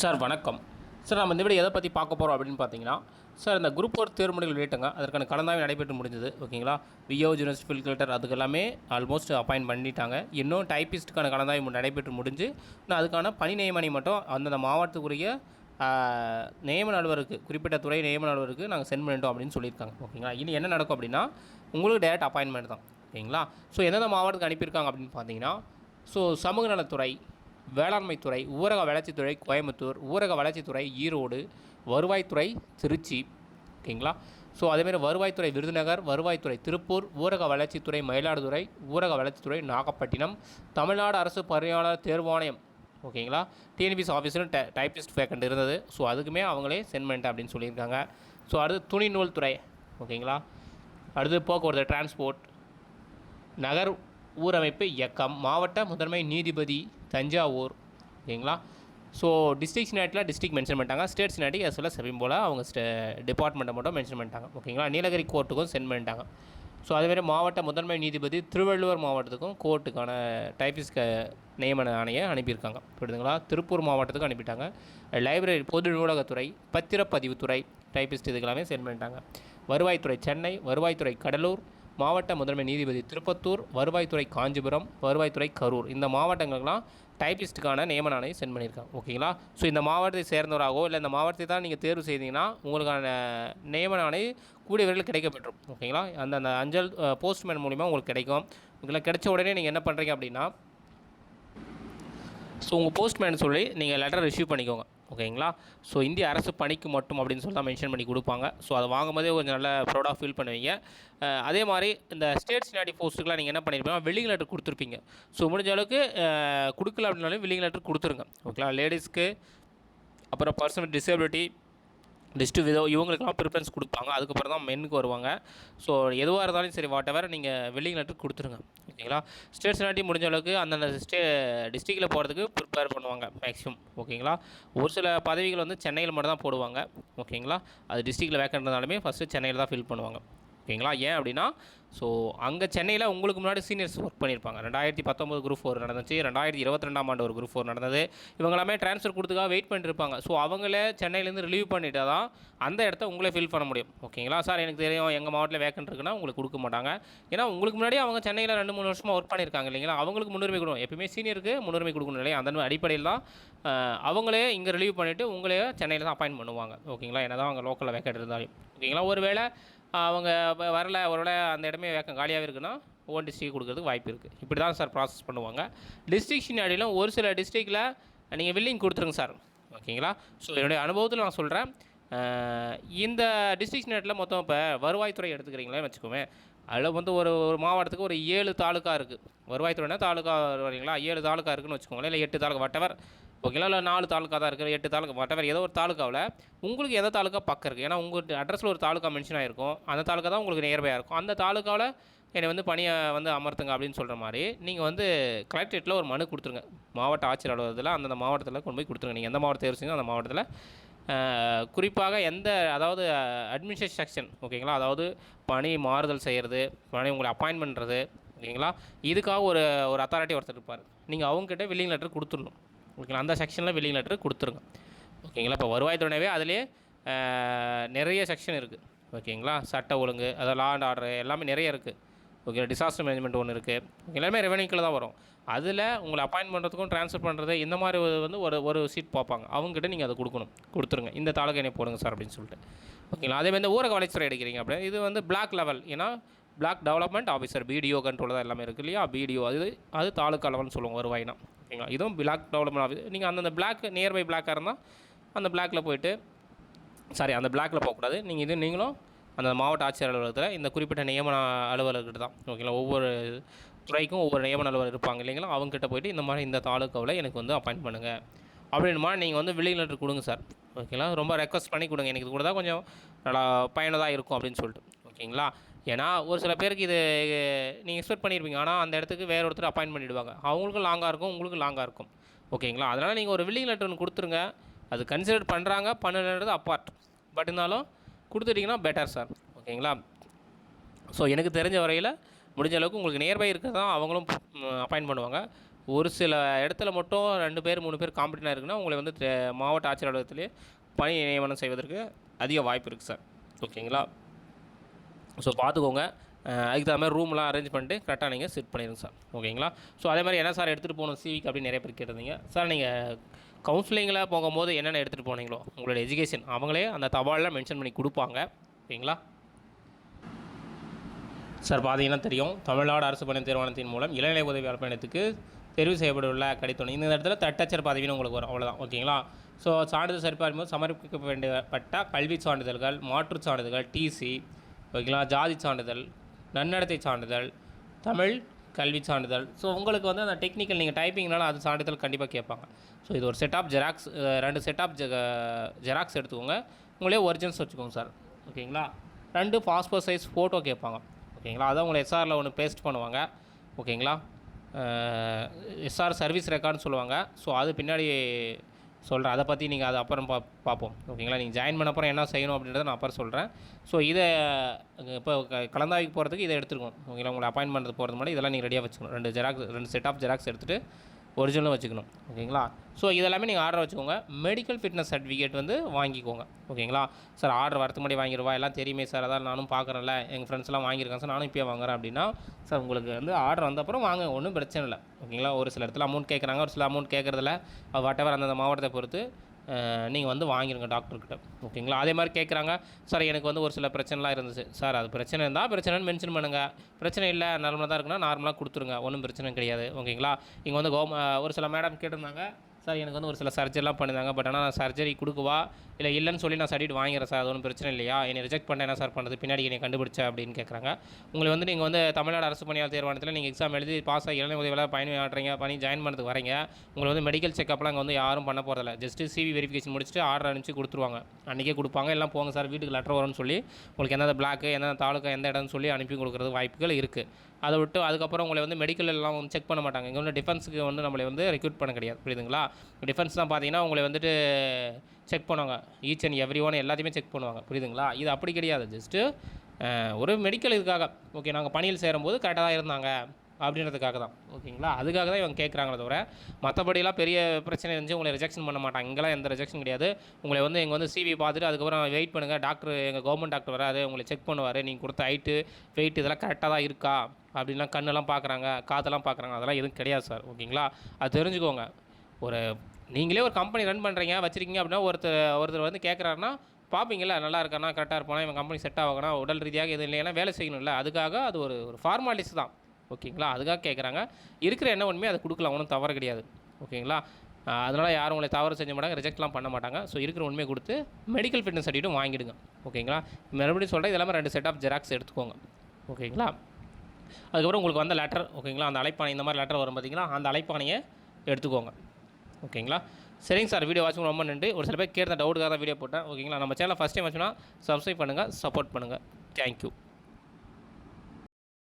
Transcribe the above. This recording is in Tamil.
சார் வணக்கம். சார் நம்ம இந்த வீடியோ எதை பற்றி பார்க்க போகிறோம் அப்படின்னு பார்த்தீங்கன்னா சார் இந்த குரூப் ஒர்க் தேர்முறைகள் வெளியிட்டங்க அதற்கான கலந்தாய்வு நடைபெற்று முடிஞ்சது ஓகேங்களா? விஓ யூனிவர்சிட்டி ஃபில்கல்டர் அதுக்கு எல்லாமே ஆல்மோஸ்ட் அப்பாயின்ட் பண்ணிட்டாங்க. இன்னும் டைப்பிஸ்ட்டுக்கான கலந்தாய்வு நடைபெற்று முடிஞ்சு நான் அதுக்கான பணி நியமனை மட்டும் அந்தந்த மாவட்டத்துக்குரிய நியமன அலுவலருக்கு குறிப்பிட்ட துறை நியமன அலுவலருக்கு நாங்கள் சென்ட் பண்ணிட்டோம் அப்படின்னு சொல்லியிருக்காங்க ஓகேங்களா? இனி என்ன நடக்கும் அப்படின்னா உங்களுக்கு டேரக்ட் அப்பாயின்மெண்ட் தான் ஓகேங்களா? ஸோ எந்தெந்த மாவட்டத்துக்கு அனுப்பியிருக்காங்க அப்படின்னு பார்த்தீங்கன்னா ஸோ சமூக நலத்துறை வேளாண்மைத்துறை ஊரக வளர்ச்சித்துறை கோயம்புத்தூர் ஊரக வளர்ச்சித்துறை ஈரோடு வருவாய்த்துறை திருச்சி ஓகேங்களா? ஸோ அதேமாரி வருவாய்த்துறை விருதுநகர் வருவாய்த்துறை திருப்பூர் ஊரக வளர்ச்சித்துறை மயிலாடுதுறை ஊரக வளர்ச்சித்துறை நாகப்பட்டினம் தமிழ்நாடு அரசு பணியாளர் தேர்வாணையம் ஓகேங்களா? டிஎன்பிஎஸ் ஆஃபீஸரும் டை டைப்பிஸ்ட் வேக்கண்ட் இருந்தது. ஸோ அதுக்குமே அவங்களே சென்ட் பண்ணிட்டேன் அப்படின்னு சொல்லியிருக்காங்க. ஸோ அடுத்து துணி நூல் துறை ஓகேங்களா? அடுத்து போக்குவரத்து டிரான்ஸ்போர்ட் நகர் ஊரமைப்பு இயக்கம் மாவட்ட முதன்மை நீதிபதி தஞ்சாவூர் ஓகேங்களா? ஸோ டிஸ்ட்ரிக்ட் சினாட்டில் டிஸ்ட்ரிக் மென்ஷன் பண்ணிட்டாங்க. ஸ்டேட் சினாட்டி as well as போல் அவங்க ஸ்டே டிபார்ட்மெண்ட்டை மட்டும் மென்ஷன் பண்ணிட்டாங்க. ஓகேங்களா? நீலகிரி கோர்ட்டுக்கும் சென்ட் பண்ணிட்டாங்க. ஸோ அதேமாதிரி மாவட்ட முதன்மை நீதிபதி திருவள்ளுவர் மாவட்டத்துக்கும் கோர்ட்டுக்கான டைபிஸ்க நியமன ஆணையை அனுப்பியிருக்காங்க. புரியுதுங்களா? திருப்பூர் மாவட்டத்துக்கும் அனுப்பிட்டாங்க. லைப்ரரி பொது நூலகத்துறை பத்திரப்பதிவுத்துறை டைப்பிஸ்ட் இதுக்கெல்லாமே சென்ட் பண்ணிட்டாங்க. வருவாய்த்துறை சென்னை வருவாய்த்துறை கடலூர் மாவட்ட முதன்மை நீதிபதி திருப்பத்தூர் வருவாய்த்துறை காஞ்சிபுரம் வருவாய்த்துறை கரூர். இந்த மாவட்டங்களுக்கெல்லாம் டைப்பிஸ்ட்டுக்கான நியமன ஆணையை சென்ட் பண்ணியிருக்காங்க. ஓகேங்களா? ஸோ இந்த மாவட்டத்தை சேர்ந்தவராகவோ இல்லை இந்த மாவட்டத்தை தான் நீங்கள் தேர்வு செய்தீங்கன்னா உங்களுக்கான நியமன ஆணை கூடிய விரைவில் கிடைக்கப்பெற்றும் ஓகேங்களா? அந்த அந்த அஞ்சல் போஸ்ட்மேன் மூலிமா உங்களுக்கு கிடைக்கும். ஓகேங்களா கிடைச்ச உடனே நீங்கள் என்ன பண்ணுறீங்க அப்படின்னா ஸோ உங்கள் போஸ்ட்மேன் சொல்லி நீங்கள் லெட்டர் ரிசீவ் பண்ணிக்கோங்க. ஓகேங்களா? ஸோ இந்திய அரசு பணிக்கு மட்டும் அப்படின்னு சொல்லி தான் மென்ஷன் பண்ணி கொடுப்பாங்க. ஸோ அதை வாங்கும்போதே கொஞ்சம் நல்ல ப்ரௌடாக ஃபீல் பண்ணுவீங்க. அதே மாதிரி இந்த ஸ்டேட் சினாடி போஸ்ட்டுக்கெலாம் நீங்கள் என்ன பண்ணியிருப்பீங்க வில்லிங் லெட்டர் கொடுத்துருப்பீங்க. ஸோ முடிஞ்ச அளவுக்கு கொடுக்கல அப்படின்னாலும் வில்லிங் லெட்டர் கொடுத்துருங்க. ஓகேங்களா? லேடிஸ்க்கு அப்புறம் பர்சனல் டிசபிலிட்டி டிஸ்ட்டு விதோ இவங்களுக்கெல்லாம் ப்ரிஃபரன்ஸ் கொடுப்பாங்க. அதுக்கப்புறம் தான் மென்னுக்கு வருவாங்க. ஸோ எதுவாக இருந்தாலும் சரி வாட் எவர் நீங்கள் வெல்லிங் லெட்டர் கொடுத்துருங்க. ஓகேங்களா? ஸ்டேட் செனாட்டி முடிஞ்ச அளவுக்கு அந்தந்த ஸ்டே டிஸ்ட்ரிக்டில் போகிறதுக்கு ப்ரிப்பேர் பண்ணுவாங்க மேக்ஸிமம் ஓகேங்களா? ஒரு சில பதவிகள் வந்து சென்னையில் மட்டும் தான் போடுவாங்க. ஓகேங்களா? அது டிஸ்ட்ரிக்டில் வேக்கண்ட் இருந்தாலுமே ஃபஸ்ட்டு சென்னையில் தான் ஃபில் பண்ணுவாங்க. ஓகேங்களா? ஏன் அப்படின்னா ஸோ அங்கே சென்னையில் உங்களுக்கு முன்னாடி சீனியர்ஸ் ஒர்க் பண்ணியிருப்பாங்க ரெண்டாயிரத்தி பத்தொம்பது குரூப் ஃபோர் நடந்துச்சு. ரெண்டாயிரத்தி இருபத்தி ரெண்டாம் ஆண்டு ஒரு குரூப் ஃபோர் நடந்தது. இவங்க எல்லாமே ட்ரான்ஸ்ஃபர் கொடுத்துக்காக வெயிட் பண்ணியிருப்பாங்க ஸோ அவங்களே சென்னையிலேருந்து ரிலீவ் பண்ணிட்டா தான் அந்த இடத்த உங்களே ஃபில் பண்ண முடியும். ஓகேங்களா? சார் எனக்கு தெரியும் எங்கள் மாவட்டத்தில் வேக்கண்ட் இருக்குன்னா உங்களுக்கு கொடுக்க மாட்டாங்க. ஏன்னா உங்களுக்கு முன்னாடி அவங்க சென்னையில் ரெண்டு மூணு வருஷமாக ஒர்க் பண்ணியிருக்காங்க இல்லைங்களா? அவங்களுக்கு முன்னுரிமை கொடுக்கும் எப்பயுமே சீனியருக்கு முன்னுரிமை கொடுக்கணும் இல்லையா? அந்த அடிப்படையில் தான் அவங்களே இங்கே ரிலீவ் பண்ணிவிட்டு உங்களே சென்னையில் தான் அப்பாயின்ட் பண்ணுவாங்க. ஓகேங்களா? என்ன தான் அவங்க லோக்கலில் வேக்கண்ட் இருந்தாலும். ஓகேங்களா? ஒருவேளை அவங்க வ- வரல. ஒருவேளை அந்த இடமே வேக்கம் காலியாகவே இருக்குன்னா ஓன் டிஸ்ட்ரிக்ட் கொடுக்கறதுக்கு வாய்ப்பு இருக்குது இப்படி தான் சார் ப்ராசஸ் பண்ணுவாங்க. டிஸ்ட்ரிக்ஷன் அடியிலும் ஒரு சில டிஸ்ட்ரிக்டில் நீங்கள் வில்லிங் கொடுத்துருங்க சார் ஓகேங்களா? ஸோ என்னுடைய அனுபவத்தில் நான் சொல்கிறேன் இந்த டிஸ்ட்ரிக்ஷன் சினாட்டில் மொத்தம் இப்போ வருவாய்த்துறை எடுத்துக்கிறீங்களே வச்சுக்கோமே. அதில் வந்து ஒரு ஒரு மாவட்டத்துக்கு ஒரு ஏழு தாலுக்கா இருக்குது வருவாய்த்துறைனா தாலுக்கா வரீங்களா ஏழு தாலுக்கா இருக்குன்னு வச்சுக்கோங்களேன். இல்லை எட்டு தாலுக்கா வட்டவர் ஓகேங்களா? இல்லை நாலு தாலுக்கா தான் இருக்குது. எட்டு தாலுக்கா மற்றவர் ஏதோ ஒரு தாலுக்காவில் உங்களுக்கு எந்த தாலுக்கா பக்கம் இருக்குது ஏன்னா உங்கள் அட்ரஸில் ஒரு தாலுக்கா மென்ஷன் ஆகிருக்கும் அந்த தாலுக்கா தான் உங்களுக்கு நியர்பையாக இருக்கும். அந்த தாலுக்காவில் என்னை வந்து பணியை வந்து அமர்த்துங்க அப்படின்னு சொல்கிற மாதிரி நீங்கள் வந்து கலெக்டரேட்டில் ஒரு மனு கொடுத்துருங்க. மாவட்ட ஆட்சியர் அலுவலகத்தில் அந்தந்த மாவட்டத்தில் கொண்டு போய் கொடுத்துருங்க. நீங்கள் எந்த மாவட்டத்தை தேர்வு அந்த மாவட்டத்தில். குறிப்பாக எந்த அதாவது அட்மினிஸ்ட்ரேஷன் செக்ஷன் ஓகேங்களா? அதாவது பணி மாறுதல் செய்கிறது பணி உங்களை அப்பாயின்ட் பண்ணுறது ஓகேங்களா? இதுக்காக ஒரு ஒரு அத்தாரிட்டி ஒருத்தர் இருப்பார். நீங்கள் அவங்ககிட்ட வில்லிங் லெட்டர் கொடுத்துடணும். ஓகேங்களா அந்த செக்ஷனில் வில்லிங் லெட்டர் கொடுத்துருங்க. ஓகேங்களா? இப்போ வருவாய்த்துறையவே அதிலே நிறைய செக்ஷன் இருக்குது ஓகேங்களா? சட்ட ஒழுங்கு அதாவது லா அண்ட் ஆர்டர் எல்லாமே நிறைய இருக்குது ஓகே டிசாஸ்டர் மேனேஜ்மெண்ட் ஒன்று இருக்குது எல்லாமே ரெவன்யூக்கில் தான் வரும். அதில் உங்களை அப்பாயின்ட் பண்ணுறதுக்கும் ட்ரான்ஸ்ஃபர் பண்ணுறது இந்த மாதிரி வந்து ஒரு ஒரு சீட் பார்ப்பாங்க. அவங்ககிட்ட நீங்கள் அதை கொடுக்கணும். கொடுத்துருங்க. இந்த தாலுக்கா என்னை போடுங்க சார் அப்படின்னு சொல்லிட்டு. ஓகேங்களா? அதே மாதிரி இந்த ஊரக வளர்ச்சி எடுக்கிறீங்க அப்படின்னா இது வந்து பிளாக் லெவல் ஏன்னா block development officer BDO control தான் எல்லாமே இருக்குது இல்லையா? பிடிஓ அது அது தாலுக்கா லெவல்னு சொல்லுவோம் வருவாய்னா. ஓகேங்களா? இதுவும் பிளாக் டெவலப்மெண்ட் ஆஃபீஸ் நீங்கள் அந்தந்த பிளாக் நியர்பை பிளாக்காக இருந்தால் அந்த பிளாக்கில் போயிட்டு சாரி அந்த பிளாக்கில் போகக்கூடாது. நீங்கள் இது நீங்களும் அந்த மாவட்ட ஆட்சியர் அலுவலகத்தில் இந்த குறிப்பிட்ட நியமன அலுவலர்கிட்ட தான் ஓகேங்களா? ஒவ்வொரு துறைக்கும் ஒவ்வொரு நியமன அலுவலர் இருப்பாங்க இல்லைங்களா? அவங்ககிட்ட போயிட்டு இந்த மாதிரி இந்த தாலுக்காவில் எனக்கு வந்து அப்பாயிண்ட் பண்ணுங்கள் அப்படின்னு மாதிரி நீங்கள் வந்து வில்லிங் லெட்டர் கொடுங்க சார் ஓகேங்களா? ரொம்ப ரெக்வஸ்ட் பண்ணி கொடுங்க. எனக்கு இது கூட தான் கொஞ்சம் நல்லா பயனுள்ளதாக இருக்கும் அப்படின்னு சொல்லிட்டு ஓகேங்களா? ஏன்னா ஒரு சில பேருக்கு இது நீங்கள் எக்ஸ்பெக்ட் பண்ணியிருப்பீங்க ஆனால் அந்த இடத்துக்கு வேறு ஒருத்தர் அப்பாயின் பண்ணிவிடுவாங்க அவங்களுக்கும் லாங்காக இருக்கும் உங்களுக்கும் லாங்காக இருக்கும். ஓகேங்களா? அதனால் நீங்கள் ஒரு வில்லிங் லெட்டர் ஒன்று கொடுத்துருங்க. அது கன்சிடர் பண்ணுறாங்க பண்ணலன்றது அப்பார்ட் பட் இருந்தாலும் கொடுத்துட்டிங்கன்னா பெட்டர் சார் ஓகேங்களா? ஸோ எனக்கு தெரிஞ்ச வரையில் முடிஞ்ச அளவுக்கு உங்களுக்கு நியர்பை இருக்க தான் அவங்களும் அப்பாயின் பண்ணுவாங்க. ஒரு சில இடத்துல மட்டும் ரெண்டு பேர் மூணு பேர் காம்படினாக இருக்குன்னா உங்களை வந்து மாவட்ட ஆட்சியர் அலுவலகத்திலே பணி நியமனம் செய்வதற்கு அதிக வாய்ப்பு இருக்குது சார் ஓகேங்களா? ஸோ பார்த்துக்கோங்க. அதுக்கு தகுந்த மாதிரி ரூம்லாம் அரேஞ்ச் பண்ணிட்டு கரெக்டாக நீங்கள் செட் பண்ணிடுங்க சார் ஓகேங்களா ஸோ அதே மாதிரி என்ன சார் எடுத்துகிட்டு போகணும் சிவிக்கு அப்படின்னு நிறைய பேர் கேட்டிருந்தீங்க. சார் நீங்கள் கவுன்சிலிங்கில் போகும்போது என்னென்ன எடுத்துகிட்டு போனீங்களோ உங்களோட எஜுகேஷன் அவங்களே அந்த தபாலில் மென்ஷன் பண்ணி கொடுப்பாங்க. ஓகேங்களா சார் பார்த்தீங்கன்னா தெரியும். தமிழ்நாடு அரசு பணி தேர்வாணத்தின் மூலம் இளநிலை உதவி பயணத்துக்கு தெரிவு செய்யப்பட்டுள்ள கடித்தொணை இந்த இடத்துல தட்டச்சர் பதவின்னு உங்களுக்கு வரும். அவ்வளோதான் ஓகேங்களா ஸோ சான்றிதழ் சரிபார்க்கும் சமர்ப்பிக்க வேண்டியப்பட்ட கல்வி சான்றிதழ்கள் மாற்றுச் சான்றிதழ்கள் டிசி ஓகேங்களா? ஜாதி சான்றிதழ் நன்னடத்தை சான்றிதழ் தமிழ் கல்வி சான்றிதழ். ஸோ உங்களுக்கு வந்து அந்த டெக்னிக்கல் நீங்கள் டைப்பிங்னால அது சான்றிதழ் கண்டிப்பாக கேட்பாங்க. ஸோ இது ஒரு செட் ஆஃப் ஜெராக்ஸ் ரெண்டு செட் ஆஃப் ஜெராக்ஸ் எடுத்துக்கோங்க. உங்களே ஒரிஜினல்ஸ் வச்சுக்கோங்க சார் ஓகேங்களா? ரெண்டு பாஸ்போர்ட் சைஸ் ஃபோட்டோ கேட்பாங்க. ஓகேங்களா? அதை உங்களை எஸ்ஆரில் ஒன்று பேஸ்ட் பண்ணுவாங்க. ஓகேங்களா? எஸ்ஆர் சர்வீஸ் ரெக்கார்டுன்னு சொல்லுவாங்க. ஸோ அது பின்னாடி சொல்கிறேன் அதை பற்றி நீங்கள் அது அப்புறம் பா பார்ப்போம் ஓகேங்களா? நீங்கள் ஜாயின் பண்ண அப்புறம் என்ன செய்யணும் அப்படின்றத நான் அப்புறம் சொல்கிறேன் ஸோ இதை இப்போ கலந்தாய்க்கு போகிறதுக்கு இதை எடுத்துருக்கோம் ஓகேங்களா? உங்களை அப்பாயின்மெண்ட் பண்ணுறது போகிறது மாதிரி இதெல்லாம் நீங்கள் ரெடியாக வச்சுக்கணும். ரெண்டு ஜெராக்ஸ் ரெண்டு செட் ஆஃப் ஜெராக்ஸ் எடுத்துகிட்டு ஒரிஜினலும் வச்சுக்கணும் ஓகேங்களா? ஸோ இதெல்லாமே நீங்கள் ஆர்டர் வச்சுக்கோங்க. மெடிக்கல் ஃபிட்னஸ் சர்டிஃபிகேட் வந்து வாங்கிக்கோங்க ஓகேங்களா? சார் ஆர்டர் வரதுக்கு முன்னாடி வாங்கிடுவா எல்லாம் தெரியுமே சார் அதான் நானும் பார்க்குறேன்ல எங்கள் ஃப்ரெண்ட்ஸ்லாம் வாங்கியிருக்கேன் சார் நானும் இப்போயே வாங்குறேன் அப்படின்னா சார் உங்களுக்கு வந்து ஆர்டர் வந்த அப்புறம் வாங்க ஒன்றும் பிரச்சனை இல்லை ஓகேங்களா? ஒரு சில இடத்துல அமௌண்ட் கேட்குறாங்க ஒரு சில அமௌண்ட் கேட்குறதில்ல வாட் எவர் அந்தந்த மாவட்டத்தை பொறுத்து நீங்கள் வந்து வாங்கிடுங்க டாக்டர்கிட்ட. ஓகேங்களா? அதே மாதிரி கேட்குறாங்க சார் எனக்கு வந்து ஒரு சில பிரச்சனைலாம் இருந்துச்சு. சார் அது பிரச்சனை இருந்தால் பிரச்சனைன்னு மென்ஷன் பண்ணுங்கள் பிரச்சனை இல்லை நார்மலாக தான் இருக்குன்னா நார்மலாக கொடுத்துருங்க. ஒன்றும் பிரச்சனை கிடையாது. ஓகேங்களா? இங்கே வந்து கவர்ம ஒரு சில மேடம் கேட்டிருந்தாங்க சார் எனக்கு வந்து ஒரு சில சர்ஜரிலாம் பண்ணியிருந்தாங்க. பட் ஆனால் நான் சர்ஜரி கொடுக்கவா? இல்லை இல்லைன்னு சொல்லி நான் சர்டிஃபிகேட் வாங்கிறேன் சார் அது ஒன்றும் பிரச்சனை இல்லையா? என்னை ரிஜெக்ட் பண்ண என்ன சார் பண்ணுறது பின்னாடி என்னை கண்டுபிடிச்ச அப்படின்னு கேட்குறாங்க. உங்களை வந்து நீங்கள் வந்து தமிழ்நாடு அரசு பணியாளர் தேர்வானத்தில் நீங்கள் எக்ஸாம் எழுதி பாஸ் ஆகி இளநிலை உதவியாளர் பயணி ஆடுறீங்க பண்ணி ஜாயின் பண்ணுறதுக்கு வரீங்க உங்களை வந்து மெடிக்கல் செக்அப்லாம் அங்கே வந்து யாரும் பண்ண போகிறதில்ல ஜஸ்ட்டு சிவி வெரிஃபிகேஷன் முடிச்சுட்டு ஆர்டர் அனுப்பிச்சு கொடுத்துருவாங்க. அன்றைக்கே கொடுப்பாங்க. எல்லாம் போங்க சார் வீட்டுக்கு லெட்டர் வரும்னு சொல்லி உங்களுக்கு எந்தெந்த பிளாக்கு எந்தெந்த தாலுக்கா எந்த இடம்னு சொல்லி அனுப்பி கொடுக்குறது வாய்ப்புகள் இருக்குது அதை விட்டு அதுக்கப்புறம் உங்களை வந்து மெடிக்கல் எல்லாம் வந்து செக் பண்ண மாட்டாங்க. இங்கே வந்து டிஃபென்ஸுக்கு வந்து நம்மளை வந்து ரெக்ரூட் பண்ண கிடையாது. புரியுதுங்களா? டிஃபென்ஸ் தான் பார்த்தீங்கன்னா உங்களை வந்துட்டு செக் பண்ணுவாங்க. ஈச் அண்ட் எவ்ரி ஒன் எல்லாத்தையுமே செக் பண்ணுவாங்க. புரியுதுங்களா? இது அப்படி கிடையாது. ஜஸ்ட்டு ஒரு மெடிக்கல் இதுக்காக. ஓகே நாங்கள் பணியில் சேரும்போது கரெக்டாக தான் இருந்தாங்க அப்படின்றதுக்காக தான். ஓகேங்களா அதுக்காக தான் இவங்க கேட்குறாங்களே தவிர மற்றபடிலாம் பெரிய பிரச்சனை இருந்துச்சு. உங்களை ரிஜெக்ஷன் பண்ண மாட்டாங்க. இங்கெல்லாம் எந்த ரிஜெக்ஷன் கிடையாது. உங்களை வந்து இங்கே வந்து சிவி பார்த்துட்டு அதுக்கப்புறம் வெயிட் பண்ணுங்கள் டாக்டர் எங்கள் கவர்மெண்ட் டாக்டர் வராது உங்களை செக் பண்ணுவார். நீங்கள் கொடுத்த ஹைட்டு வெயிட் இதெல்லாம் கரெக்டாக தான் இருக்கா? அப்படின்லாம் கண்ணெல்லாம் பார்க்குறாங்க காதெல்லாம் பார்க்குறாங்க அதெல்லாம் எதுவும் கிடையாது சார் ஓகேங்களா அது தெரிஞ்சுக்கோங்க. ஒரு நீங்களே ஒரு கம்பெனி ரன் பண்ணுறீங்க வச்சுருக்கீங்க அப்படின்னா ஒருத்தர் ஒருத்தர் வந்து கேட்குறாருன்னா பார்ப்பீங்களா நல்லா இருக்கானா கரெக்டாக இருப்பானா இவன் கம்பெனி செட் ஆகணும் உடல் ரீதியாக எதுவும் இல்லைன்னா வேலை செய்யணும்ல அதுக்காக அது ஒரு ஒரு ஃபார்மாலிட்டிஸ் தான். ஓகேங்களா? அதுக்காக கேட்குறாங்க இருக்கிற என்ன ஒன்றுமே அதை கொடுக்கலாம் ஒன்றும் தவறு கிடையாது. ஓகேங்களா? அதனால் யாரும் உங்களை தவறு செஞ்ச மாட்டாங்க ரிஜெக்ட்லாம் பண்ண மாட்டாங்க. ஸோ இருக்கிற உண்மையை கொடுத்து மெடிக்கல் ஃபிட்னஸ் சர்டிஃபிகேட்டும் வாங்கிடுங்க. ஓகேங்களா? மறுபடியும் சொல்கிறேன் இதெல்லாமே ரெண்டு செட் ஆஃப் ஜெராக்ஸ் எடுத்துக்கோங்க. ஓகேங்களா? அதுக்கப்புறம் உங்களுக்கு வந்த லெட்டர் ஓகேங்களா? அந்த அழைப்பானை இந்த மாதிரி லெட்டர் வரும் பார்த்தீங்கன்னா அந்த அழைப்பானையை எடுத்துக்கோங்க. ஓகேங்களா? சரிங்க சார் வீடியோ வாட்சிங் ரொம்ப நன்றி. ஒரு சில பேர் கேட்ட டவுட்டுக்காக தான் வீடியோ போட்டேன். ஓகேங்களா? நம்ம சேனல் ஃபஸ்ட் டைம் வச்சுன்னா சப்ஸ்கிரைப் பண்ணுங்கள் சப்போர்ட் பண்ணுங்கள் தேங்க்யூ